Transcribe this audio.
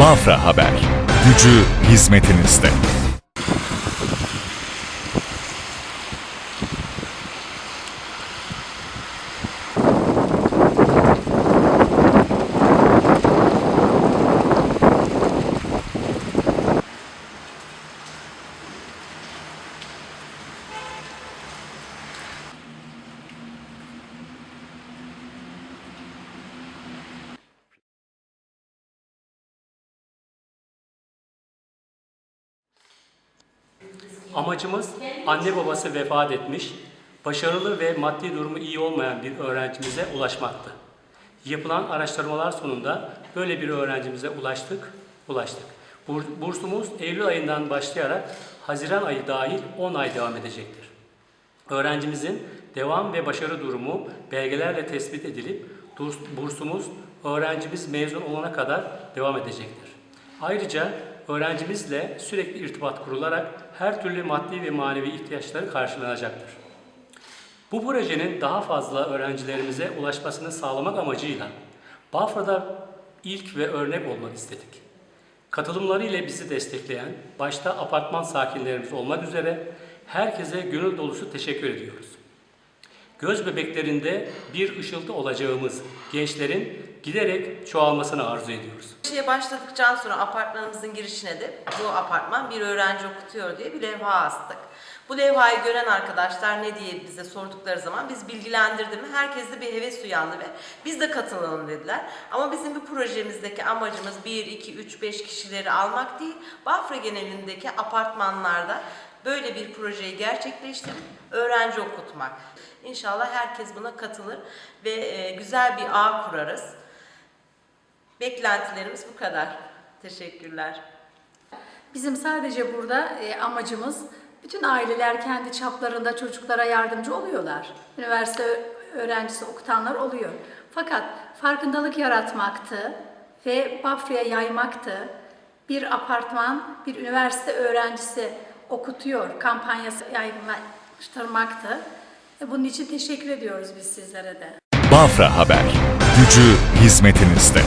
Bafra Haber. Gücü hizmetinizde. Amacımız anne babası vefat etmiş, başarılı ve maddi durumu iyi olmayan bir öğrencimize ulaşmaktı. Yapılan araştırmalar sonunda böyle bir öğrencimize ulaştık, ulaştık. Bur- Bursumuz Eylül ayından başlayarak Haziran ayı dahil 10 ay devam edecektir. Öğrencimizin devam ve başarı durumu belgelerle tespit edilip bursumuz öğrencimiz mezun olana kadar devam edecektir. Ayrıca öğrencimizle sürekli irtibat kurularak her türlü maddi ve manevi ihtiyaçları karşılanacaktır. Bu projenin daha fazla öğrencilerimize ulaşmasını sağlamak amacıyla Bafra'da ilk ve örnek olmak istedik. Katılımları ile bizi destekleyen, başta apartman sakinlerimiz olmak üzere herkese gönül dolusu teşekkür ediyoruz. Göz bebeklerinde bir ışıltı olacağımız gençlerin giderek çoğalmasını arzu ediyoruz. Şeye başladıktan sonra apartmanımızın girişine de bu apartman bir öğrenci okutuyor diye bir levha astık. Bu levhayı gören arkadaşlar ne diye bize sordukları zaman biz bilgilendirdik mi herkeste bir heves uyandı ve biz de katılalım dediler. Ama bizim bu projemizdeki amacımız 1, 2, 3, 5 kişileri almak değil, Bafra genelindeki apartmanlarda böyle bir projeyi gerçekleştirip öğrenci okutmak. İnşallah herkes buna katılır ve e, güzel bir ağ kurarız. Beklentilerimiz bu kadar. Teşekkürler. Bizim sadece burada e, amacımız bütün aileler kendi çaplarında çocuklara yardımcı oluyorlar. Üniversite öğrencisi okutanlar oluyor. Fakat farkındalık yaratmaktı ve Bafra'ya yaymaktı. Bir apartman, bir üniversite öğrencisi okutuyor kampanyası yaygınlaştırmaktı. E, Bunun için teşekkür ediyoruz biz sizlere de. Bafra Haber. Gücü hizmetinizde.